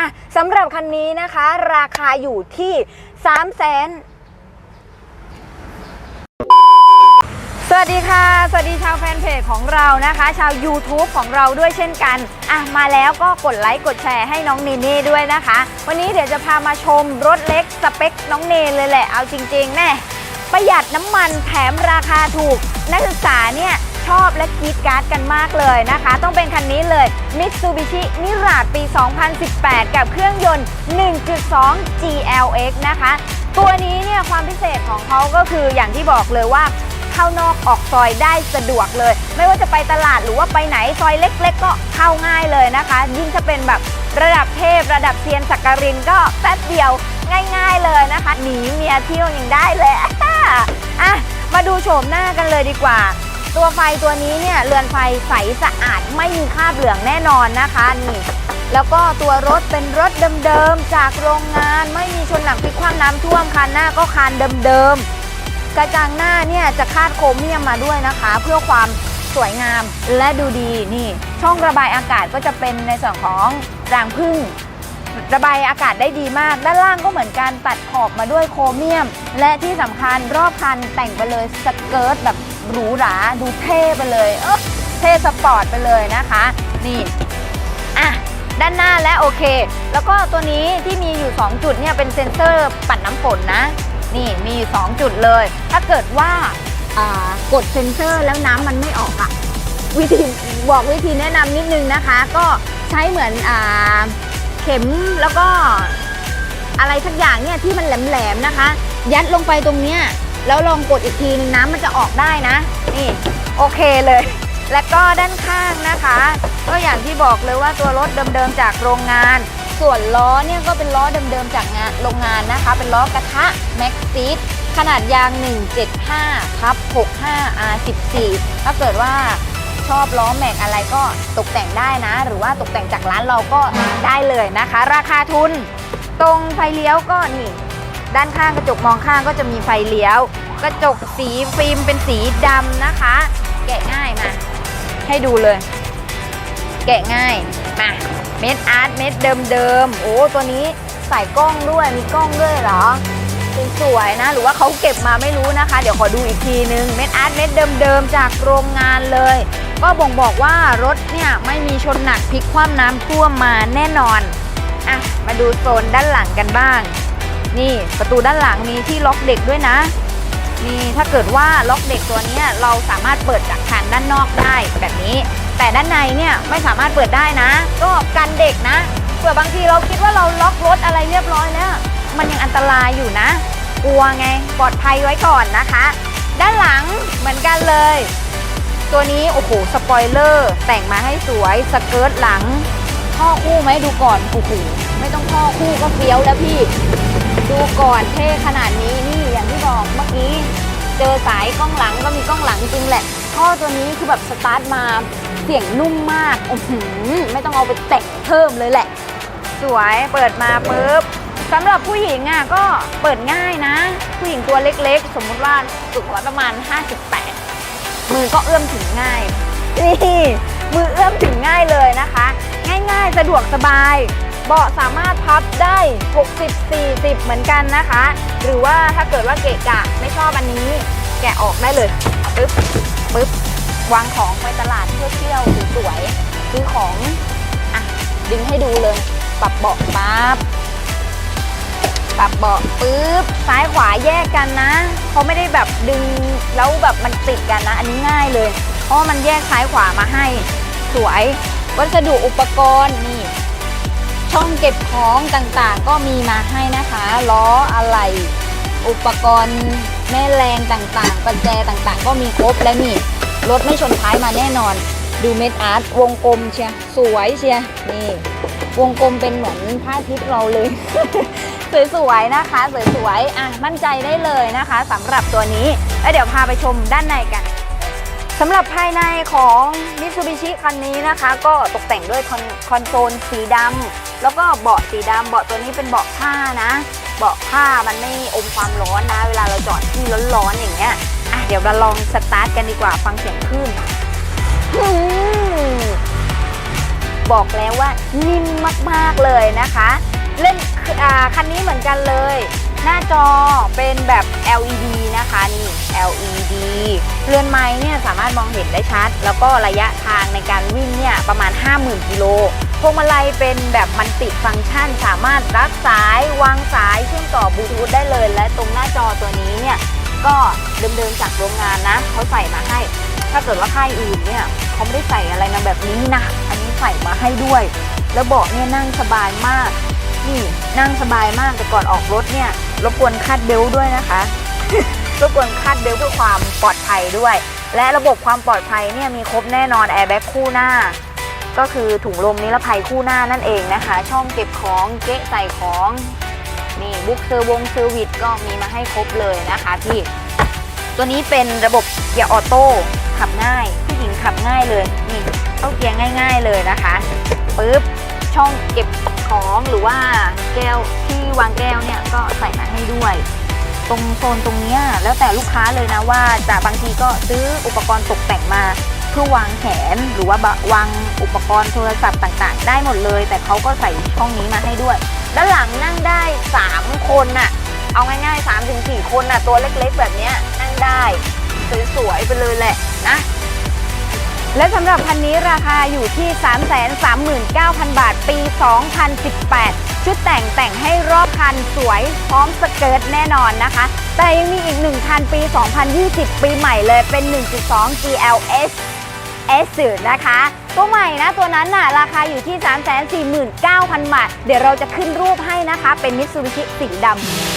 อะสำหรับคันนี้นะคะ ราคาอยู่ที่3 0 0แสนสวัสดีค่ะ สวัสดีชาวแฟนเพจของเรานะคะ ชาว YouTube ของเราด้วยเช่นกัน อะ มาแล้วก็กดไลค์กดแชร์ให้น้องเนเน่ด้วยนะคะ วันนี้เดี๋ยวจะพามาชมรถเล็กสเปคน้องเนเลยแหละ เอาจริงๆแน่ประหยัดน้ำมันแถมราคาถูก นักศึกษาเนี่ย อบและกรีดการ์ดกันมากเลยนะคะ ต้องเป็นคันนี้เลย Mitsubishi n i r a ปี 2018 กับเครื่องยนต์ 1.2 GLX นะคะ ตัวนี้เนี่ยความพิเศษของเขาก็คืออย่างที่บอกเลยว่าเข้านอกออกซอยได้สะดวกเลย ไม่ว่าจะไปตลาดหรือว่าไปไหนซอยเล็ก ๆ ก็เข้าง่ายเลยนะคะ ยิ่งจะเป็นแบบระดับเทพระดับเซียนสักการินก็แป๊บเดียวง่าย ๆเลยนะคะหนีเมียเที่ยวยังได้เลยอะมาดูโฉมหน้ากันเลยดีกว่า ตัวไฟตัวนี้เนี่ยเรือนไฟใสสะอาดไม่มีคราบเหลืองแน่นอนนะคะนี่แล้วก็ตัวรถเป็นรถเดิมๆจากโรงงานไม่มีชนหลังพลิกคว่ำน้ำท่วมคันหน้าก็คันเดิมๆกระจังหน้าเนี่ยจะคาดโครเมียมมาด้วยนะคะ เพื่อความสวยงามและดูดีนี่ ช่องระบายอากาศก็จะเป็นในส่วนของรางพึ่งระบายอากาศได้ดีมาก ด้านล่างก็เหมือนการตัดขอบมาด้วยโครเมียม และที่สำคัญรอบคันแต่งไปเลยสเกิร์ตแบบ หรูหราดูเท่ไปเลยเออเท่สปอร์ตไปเลยนะคะ นี่อะด้านหน้าและโอเค แล้วก็ตัวนี้ที่มีอยู่ 2 จุดเนี่ยเป็นเซ็นเซอร์ปัดน้ำฝนนะ นี่มีอยู่ 2 จุดเลย ถ้าเกิดว่ากดเซ็นเซอร์แล้วน้ำมันไม่ออกอะวิธีบอกวิธีแนะนำนิดนึงนะคะ ก็ใช้เหมือนอเข็มแล้วก็อะไรสักอย่างเนี่ยที่มันแหลมๆนะคะ ยัดลงไปตรงเนี้ย แล้วลองกดอีกทีนึงน้ำมันจะออกได้นะ นี่โอเคเลย แล้วก็ด้านข้างนะคะ ก็อย่างที่บอกเลยว่าตัวรถเดิมๆจากโรงงาน ส่วนล้อเนี่ยก็เป็นล้อเดิมๆจากงานโรงงานนะคะ เป็นล้อกระทะแม็กซีดขนาดยาง 175ทับ65 R14 ถ้าเกิดว่าชอบล้อแม็กอะไรก็ตกแต่งได้นะ หรือว่าตกแต่งจากร้านเราก็ได้เลยนะคะ ราคาทุน ตรงไฟเลี้ยวก็นี่ ด้านข้างกระจกมองข้างก็จะมีไฟเลี้ยว กระจกสีฟิล์มเป็นสีดำนะคะ แกะง่ายมา ให้ดูเลย แกะง่ายมาเม็ดอาร์ตเม็ดเดิมๆโอ้ตัวนี้ใส่กล้องด้วยมีกล้องด้วยเหรอสวยๆนะ หรือว่าเขาเก็บมาไม่รู้นะคะ เดี๋ยวขอดูอีกทีนึงเม็ดอาร์ตเม็ดเดิมๆจากโรงงานเลย ก็บ่งบอกว่ารถเนี่ยไม่มีชนหนักพลิกคว่ำน้ำท่วมมาแน่นอนอะมาดูโซนด้านหลังกันบ้าง นี่ประตูด้านหลังมีที่ล็อกเด็กด้วยนะ นี่ถ้าเกิดว่าล็อกเด็กตัวนี้เราสามารถเปิดจากทางด้านนอกได้แบบนี้ แต่ด้านในเนี่ยไม่สามารถเปิดได้นะ ก็กันเด็กนะเผื่อบางทีเราคิดว่าเราล็อกรถอะไรเรียบร้อยแล้วมันยังอันตรายอยู่นะ กลัวไงปลอดภัยไว้ก่อนนะคะ ด้านหลังเหมือนกันเลย ตัวนี้โอ้โหสปอยเลอร์แต่งมาให้สวยสเกิร์ตหลังท่อคู่ไหมดูก่อนโอ้โหไม่ต้องท่อคู่ก็เฟี้ยวแล้วพี่ ดูก่อนเท่ขนาดนี้นี่อย่างที่บอกเมื่อกี้เจอสายกล้องหลังก็มีกล้องหลังจริงแหละท่อตัวนี้คือแบบสตาร์ทมาเสียงนุ่มมากโอ้โหไม่ต้องเอาไปแต่งเพิ่มเลยแหละ สวยเปิดมาปุ๊บสำหรับผู้หญิงอะก็เปิดง่ายนะ ผู้หญิงตัวเล็กๆ สมมุติว่าสูงประมาณ 58 มือก็เอื้อมถึงง่ายนี่มือเอื้อมถึงง่ายเลยนะคะ ง่ายๆ สะดวกสบาย เบาะสามารถพับได้ 60 40 เหมือนกันนะคะ หรือว่าถ้าเกิดว่าเกะกะไม่ชอบอันนี้ แกะออกได้เลยปึ๊บปึ๊บวางของไปตลาดเที่ยวเที่ยวสวยๆซื้อของอะดึงให้ดูเลย ปรับเบาะปั๊บปรับเบาะปุ๊บซ้ายขวาแยกกันนะเขาไม่ได้แบบดึงแล้วแบบมันติดกันนะ อันนี้ง่ายเลยเพราะมันแยกซ้ายขวามาให้ สวยวัสดุอุปกรณ์นี่ ช่องเก็บของต่างๆ ก็มีมาให้นะคะล้ออะไรอุปกรณ์แม่แรงต่างๆประแจต่างๆ ก็มีครบและนี่รถไม่ชนท้ายมาแน่นอน ดูเม็ดอาร์ตวงกลมเชียสวยเชียนี่วงกลมเป็นเหมือนพระอาทิตย์เราเลย สวยๆนะคะ สวยๆอะมั่นใจได้เลยนะคะสำหรับตัวนี้แล้วเดี๋ยวพาไปชมด้านในกัน สำหรับภายในของ Mitsubishi คันนี้นะคะ ก็ตกแต่งด้วยคอนคอนโซลสีดำแล้วก็เบาะสีดำเบาะตัวนี้เป็นเบาะผ้านะ เบาะผ้ามันไม่อมความร้อนนะ เวลาเราจอดที่ร้อนๆอย่างเงี้ยอะเดี๋ยวเราลองสตาร์ทกันดีกว่าฟังเสียงคลื่นบอกแล้วว่านิ่มมากๆเลยนะคะ เล่นอ่าคันนี้เหมือนกันเลย หน้าจอเป็นแบบ LED นะคะนี่ LED เรือนไม้เนี่ยสามารถมองเห็นได้ชัด แล้วก็ระยะทางในการวิ่งเนี่ยประมาณ 50,000กิโลพวงมาลัยเป็นแบบมันติฟังก์ชัน สามารถรับสายวางสายเชื่อมต่อบลูทูธได้เลย และตรงหน้าจอตัวนี้เนี่ยก็เดิมๆจากโรงงานนะเขาใส่มาให้ ถ้าเกิดว่าค่ายอื่นเนี่ยเขาไม่ได้ใส่อะไรมาแบบนี้นะอันนี้ใส่มาให้ด้วย แล้วเบาะเนี่ยนั่งสบายมาก นี่นั่งสบายมากแต่ก่อนออกรถเนี่ยรบกวนคาดเบลต์ด้วยนะคะ รบกวนคาดเบลต์เพื่อความปลอดภัยด้วย และระบบความปลอดภัยเนี่ยมีครบแน่นอนแอร์แบ็กคู่หน้า ก็คือถุงลมนิรภัยคู่หน้านั่นเองนะคะ ช่องเก็บของเก๊ะใส่ของนี่บุ๊กเซอร์วงเซอร์วิสก็มีมาให้ครบเลยนะคะพี่ตัวนี้เป็นระบบเกียร์ออโต้ขับง่ายผู้หญิงขับง่ายเลยนี่เข้าเกียร์ง่าย ๆเลยนะคะปึ๊บช่องเก็บ ของหรือว่าแก้วที่วางแก้วเนี่ยก็ใส่มาให้ด้วย ตรงโซนตรงนี้แล้วแต่ลูกค้าเลยนะว่าจะบางทีก็ซื้ออุปกรณ์ตกแต่งมาเพื่อวางแขนหรือว่าวางอุปกรณ์โทรศัพท์ต่างๆ ได้หมดเลย แต่เขาก็ใส่ช่องนี้มาให้ด้วย ด้านหลังนั่งได้ 3 คนน่ะ เอาง่ายๆ3ถึง4คนน่ะ ตัวเล็กๆ แบบนี้นั่งได้สวยๆไปเลยแหละนะ และสำหรับคันนี้ราคาอยู่ที่ 339,000 บาทปี 2018 ชุดแต่งแต่งให้รอบคันสวยพร้อมสเกิร์ตแน่นอนนะคะ แต่ยังมีอีกหนึ่งคันปี 2020 ปีใหม่เลยเป็น 1.2 GLS S นะคะ ตัวใหม่นะตัวนั้นน่ะราคาอยู่ที่ 349,000 บาท เดี๋ยวเราจะขึ้นรูปให้นะคะ เป็นมิตซูบิชิสีดำ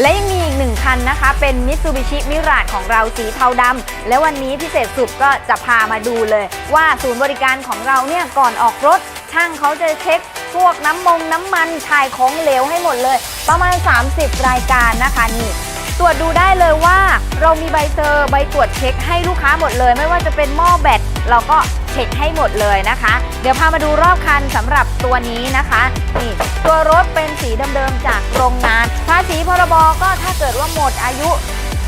และยังมีอีกหนึ่งคันนะคะ เป็นมิตซูบิชิมิรา e ของเราสีเทาดำและวันนี้พิเศษสุดก็จะพามาดูเลย ว่าศูนย์บริการของเราเนี่ยก่อนออกรถ ช่างเขาจะเช็คพวกน้ำมงน้ำมันถ่ายของเหลวให้หมดเลย ประมาณ 30 รายการนะคะนี่ตรวจดูได้เลยว่า เรามีใบเซอร์ใบตรวจเช็คให้ลูกค้าหมดเลย ไม่ว่าจะเป็นหม้อแบต เราก็เช็คให้หมดเลยนะคะ เดี๋ยวพามาดูรอบคันสำหรับตัวนี้นะคะนี่ตัวรถเป็นสีเดิมๆจากโรงงานภาษีพรบก็ถ้าเกิดว่าหมดอายุ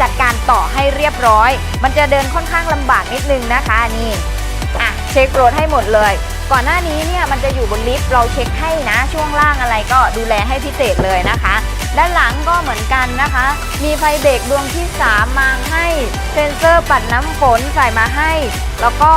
จัดการต่อให้เรียบร้อย มันจะเดินค่อนข้างลำบากนิดนึงนะคะนี่อะเช็ครถให้หมดเลย ก่อนหน้านี้เนี่ยมันจะอยู่บนลิฟต์เราเช็คให้นะช่วงล่างอะไรก็ดูแลให้พิเศษเลยนะคะ ด้านหลังก็เหมือนกันนะคะ มีไฟเบรกดวงที่ 3 มาให้เซ็นเซอร์ปัดน้ำฝนใส่มาให้ แล้วก็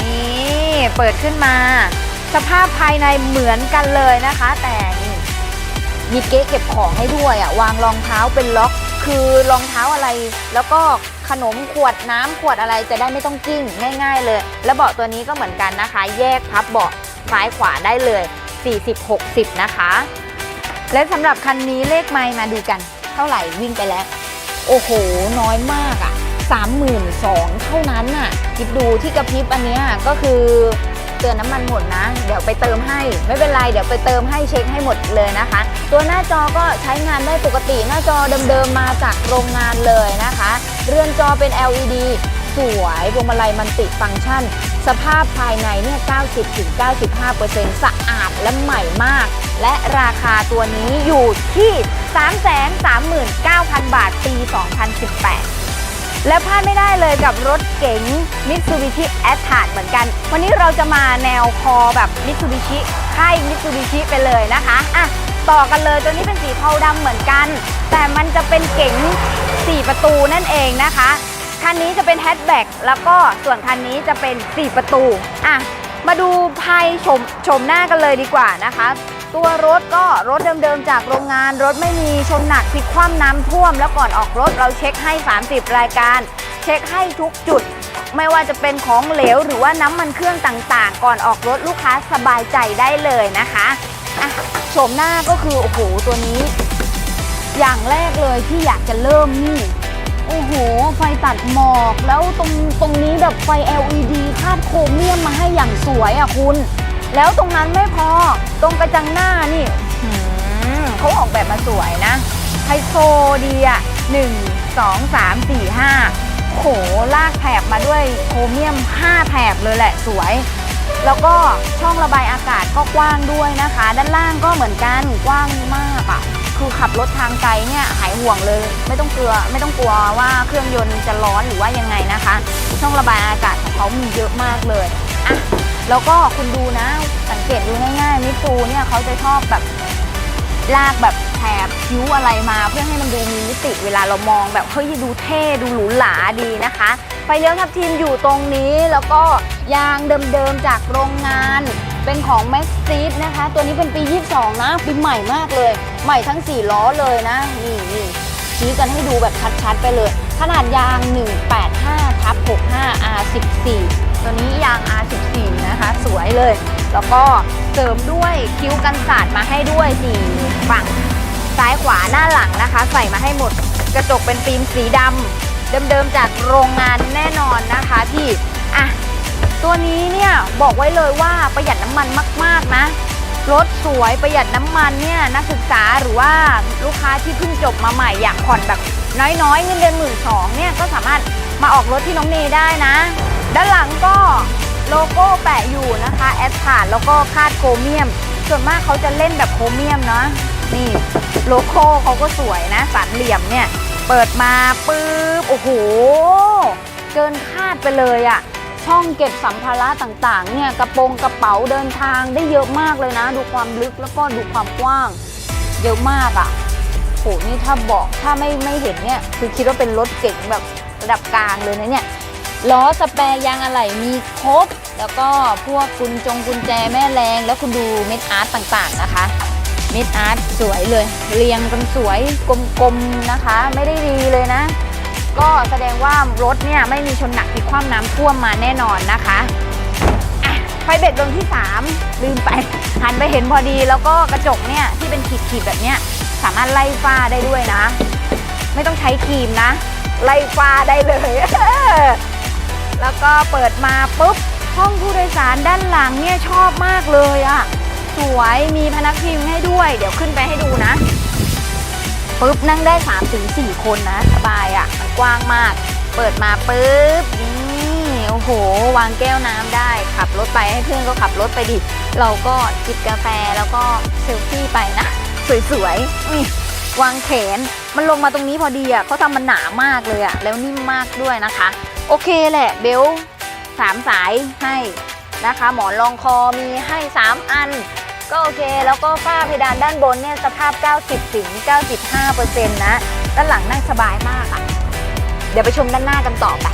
นี่เปิดขึ้นมา สภาพภายในเหมือนกันเลยนะคะ แต่นี่มีเก๊เก็บของให้ด้วยอะวางรองเท้าเป็นล็อกคือรองเท้าอะไร แล้วก็ขนมขวดน้ำขวดอะไรจะได้ไม่ต้องกิ้งง่าย ๆ เลย แล้วเบาะตัวนี้ก็เหมือนกันนะคะ แยกพับเบาะซ้ายขวาได้เลย 40-60 นะคะ และสำหรับคันนี้เลขไมล์มาดูกัน เท่าไหร่วิ่งไปแล้ว โอ้โห น้อยมากอะ่ะ32,000เท่านั้นน่ะคิดดูที่กระพริบอันเนี้ยก็คือเตือนน้ำมันหมดนะ เดี๋ยวไปเติมให้ ไม่เป็นไร เดี๋ยวไปเติมให้เช็คให้หมดเลยนะคะ ตัวหน้าจอก็ใช้งานได้ปกติหน้าจอเดิมๆมาจากโรงงานเลยนะคะ เรือนจอเป็น LED สวยพวงมาลัยมันติฟังก์ชัน สภาพภายในเนี่ย 90-95%สะอาดและใหม่มาก และราคาตัวนี้อยู่ที่ 339,000 บาทปี 2018และพลาดไม่ได้เลยกับรถเก๋ง Mitsubishi a t t a c เหมือนกัน วันนี้เราจะมาแนวคอแบบ Mitsubishi ค่าย Mitsubishi ไปเลยนะคะอะต่อกันเลยตัวนี้เป็นสีเทาดำเหมือนกัน แต่มันจะเป็นเก๋ง 4 ประตูนั่นเองนะคะ คันนี้จะเป็นแฮชแบ็กแล้วก็ส่วนคันนี้จะเป็น 4 ประตู อะ มาดูภายชมชมหน้ากันเลยดีกว่านะคะ ตัวรถก็รถเดิมๆจากโรงงาน รถไม่มีชนหนักพลิกคว่ำน้ำท่วม แล้วก่อนออกรถเราเช็คให้ 30 รายการ เช็คให้ทุกจุดไม่ว่าจะเป็นของเหลวหรือว่าน้ำมันเครื่องต่างๆ ก่อนออกรถลูกค้าสบายใจได้เลยนะคะอะชมหน้าก็คือ โอ้โห ตัวนี้ อย่างแรกเลยที่อยากจะเริ่มนี่ โอ้โห ไฟตัดหมอก แล้วตรงตรงนี้แบบไฟ LED คาดโครเมียมมาให้อย่างสวยอะคุณ แล้วตรงนั้นไม่พอ ตรงกระจังหน้านี่หืมเขาออกแบบมาสวยนะไฮโซดีอะหนึ่งสองสามสี่ห้าโหลากแถบมาด้วยโครเมียม 5 แถบเลยแหละสวย แล้วก็ช่องระบายอากาศก็กว้างด้วยนะคะ ด้านล่างก็เหมือนกันกว้างมากอะ คือขับรถทางไกลเนี่ยหายห่วงเลย ไม่ต้องกลัวไม่ต้องกลัวว่าเครื่องยนต์จะร้อนหรือว่ายังไงนะคะ ช่องระบายอากาศของเขามีเยอะมากเลยอะแล้วก็คุณดูนะสังเกตดูง่ายๆมิตูเนี่ยเขาจะชอบแบบลากแบบแถบคิ้วอะไรมา เพื่อให้มันดูมีมิติเวลาเรามองแบบเฮ้ยดูเท่ดูหรูหราดีนะคะไฟเลี้ยวทับทีมอยู่ตรงนี้แล้วก็ยางเดิมๆจากโรงงาน เป็นของ Max s e e d นะคะ ตัวนี้เป็นปี 22 นะ ปีใหม่มากเลย ใหม่ทั้ง 4 ล้อเลยนะ นี่นี่ชี้กันให้ดูแบบชัดๆ ไปเลย ขนาดยาง 185ทับ65 R14 ตัวนี้ยาง R14 นะคะ สวยเลย แล้วก็เสริมด้วยคิ้วกันสาดมาให้ด้วยสี่ฝั่งซ้ายขวาหน้าหลังนะคะ ใส่มาให้หมดกระจกเป็นฟิล์มสีดำเดิมๆจากโรงงานแน่นอนนะคะพี่อะ ตัวนี้เนี่ยบอกไว้เลยว่าประหยัดน้ำมันมาก ๆนะรถสวยประหยัดน้ำมันเนี่ยนักศึกษาหรือว่าลูกค้าที่เพิ่งจบมาใหม่อยากผ่อนแบบน้อยๆเงินเดือนหมื่นสองเนี่ยก็สามารถมาออกรถที่น้องเนได้นะ ด้านหลังก็โลโก้แปะอยู่นะคะแอดพาดแล้วก็คาดโครเมียม ส่วนมากเขาจะเล่นแบบโครเมียมเนาะนี่โลโก้เขาก็สวยนะสามเหลี่ยมเนี่ยเปิดมาปุ๊บโอ้โหเกินคาดไปเลยอะ ช่องเก็บสัมภาระต่างๆ เนี่ยกระโปรงกระเป๋าเดินทางได้เยอะมากเลยนะ ดูความลึกแล้วก็ดูความกว้าง เยอะมากอะโหนี่ถ้าบอกถ้าไม่ไม่เห็นเนี่ยคือคิดว่าเป็นรถเก๋งแบบระดับกลางเลยนะเนี่ยล้อสแปรยางอะไหล่มีครบ แล้วก็พวกกุญจงกุญแจแม่แรง แล้วคุณดูเม็ดอาร์ตต่างๆนะคะ เม็ดอาร์ตสวยเลย เรียงกันสวยกลมๆนะคะ ไม่ได้ดีเลยนะ ก็แสดงว่ารถเนี่ยไม่มีชนหนักพลิกคว่ำน้ำท่วมมาแน่นอนนะคะไฟเบรกดวงที่ 3 ลืมไป หันไปเห็นพอดีแล้วก็กระจกเนี่ยที่เป็นขีดๆแบบเนี้ยสามารถไล่ฝ้าได้ด้วยนะ ไม่ต้องใช้ครีมนะ ไล่ฟ้าได้เลย แล้วก็เปิดมาปุ๊บห้องผู้โดยสารด้านหลังเนี่ยชอบมากเลยอะ่ะ สวยมีพนักพิงให้ด้วย เดี๋ยวขึ้นไปให้ดูนะปุ๊บนั่งได้3ถึง4คนนะ สบายอะ่ะ กว้างมาก เปิดมาปุ๊บนี่โอ้โห วางแก้วน้ำได้ ขับรถไปให้เพื่อนก็ขับรถไปดิ เราก็จิบกาแฟแล้วก็เซลฟี่ไปนะ สวยๆนี่วางแขนมันลงมาตรงนี้พอดีอะเขาทำมันหนามากเลยอะแล้วนิ่มมากด้วยนะคะ โอเคแหละเบลสามสายให้นะคะ หมอนรองคอมีให้ 3 อัน ก็โอเค แล้วก็ฝ้าเพดานด้านบนเนี่ยสภาพ 90ถึง95%นะ ด้านหลังนั่งสบายมากอะ เดี๋ยวไปชมด้านหน้ากันต่อไป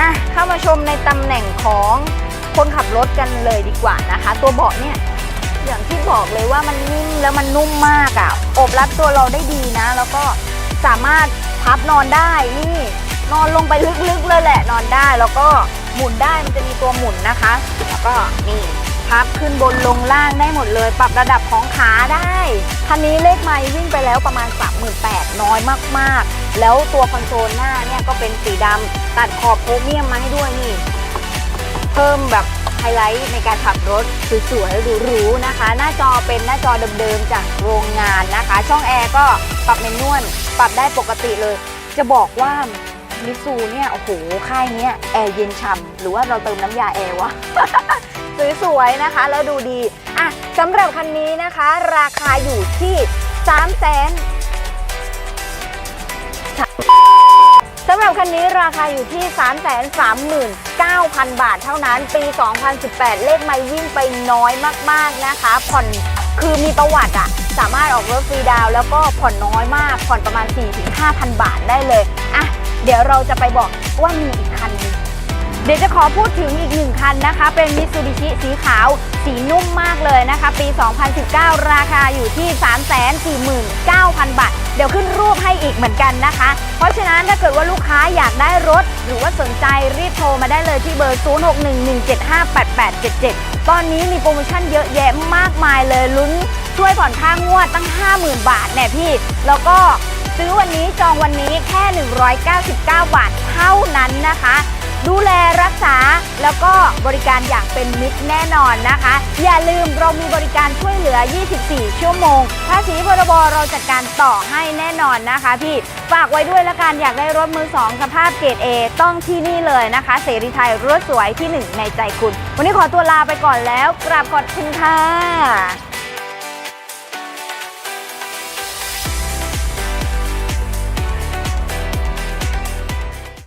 อะเข้ามาชมในตำแหน่งของคนขับรถกันเลยดีกว่านะคะ ตัวเบาะเนี่ยอย่างที่บอกเลยว่ามันนิ่มแล้วมันนุ่มมากอะ่ะอบรับตัวเราได้ดีนะ แล้วก็สามารถพับนอนได้นี่นอนลงไปลึกๆเลยแหละนอนได้แล้วก็หมุนได้มันจะมีตัวหมุนนะคะ แล้วก็นี่ พับขึ้นบนลงล่างได้หมดเลย ปรับระดับของขาได้คันนี้เลขไมล์วิ่งไปแล้วประมาณ 38,000น้อยมากๆ แล้วตัวคอนโซลหน้าเนี่ยก็เป็นสีดำตัดขอบโครเมียมมาให้ด้วยนี่ เพิ่มแบบไฮไลท์ในการขับรถสวยๆหรูๆนะคะ หน้าจอเป็นหน้าจอเดิมๆจากโรงงานนะคะ ช่องแอร์ก็ปรับเมนนวลปรับได้ปกติเลย จะบอกว่า มิซูเนี่ยโอ้โหค่ายเนี้ยแอร์เย็นฉ่ำหรือว่าเราเติมน้ำยาแอร์วะ สวยๆนะคะ แล้วดูดีอะสำหรับคันนี้นะคะ ราคาอยู่ที่3 0 0แสนสำหรับคันนี้ราคาอยู่ที่ 339,000 บาทเท่านั้น ปี 2018 เลขไม่วิ่งไปน้อยมากๆนะคะ ผ่อนคือมีประวัติอะสามารถออกรถฟรีดาวแล้วก็ผ่อนน้อยมาก ผ่อนประมาณ 4-5,000 บาทได้เลย เดี๋ยวเราจะไปบอกว่ามีอีกคันหนึงเดี๋ยวจะขอพูดถึงอีกหนึ่งคันนะคะ เป็นมิ t ซูบิชิสีขาว สีนุ่มมากเลยนะคะ ปี 2019 ราคาอยู่ที่ 349,000 บาท เดี๋ยวขึ้นรูปให้อีกเหมือนกันนะคะ เพราะฉะนั้นถ้าเกิดว่าลูกค้าอยากได้รถ หรือว่าสนใจรีบโทรมาได้เลยที่เบอร์ 0611758877 ตอนนี้มีโปรโมชั่นเยอะแยะมากมายเลยลุ้นช่วยผ่อนค่างวดตั้ง 50,000 บาทเนี่ยพี่ แล้วก็ ซื้อวันนี้จองวันนี้แค่ 199 บาทเท่านั้นนะคะ ดูแลรักษาแล้วก็บริการอย่างเป็นมิตรแน่นอนนะคะ อย่าลืมเรามีบริการช่วยเหลือ 24 ชั่วโมง ภาษีพรบเราจัดการต่อให้แน่นอนนะคะพี่ ฝากไว้ด้วยละกันอยากได้รถมือ2สภาพเกรด A ต้องที่นี่เลยนะคะ เสรีไทยรถสวยที่1ในใจคุณ วันนี้ขอตัวลาไปก่อนแล้ว กราบขอบคุณค่ะ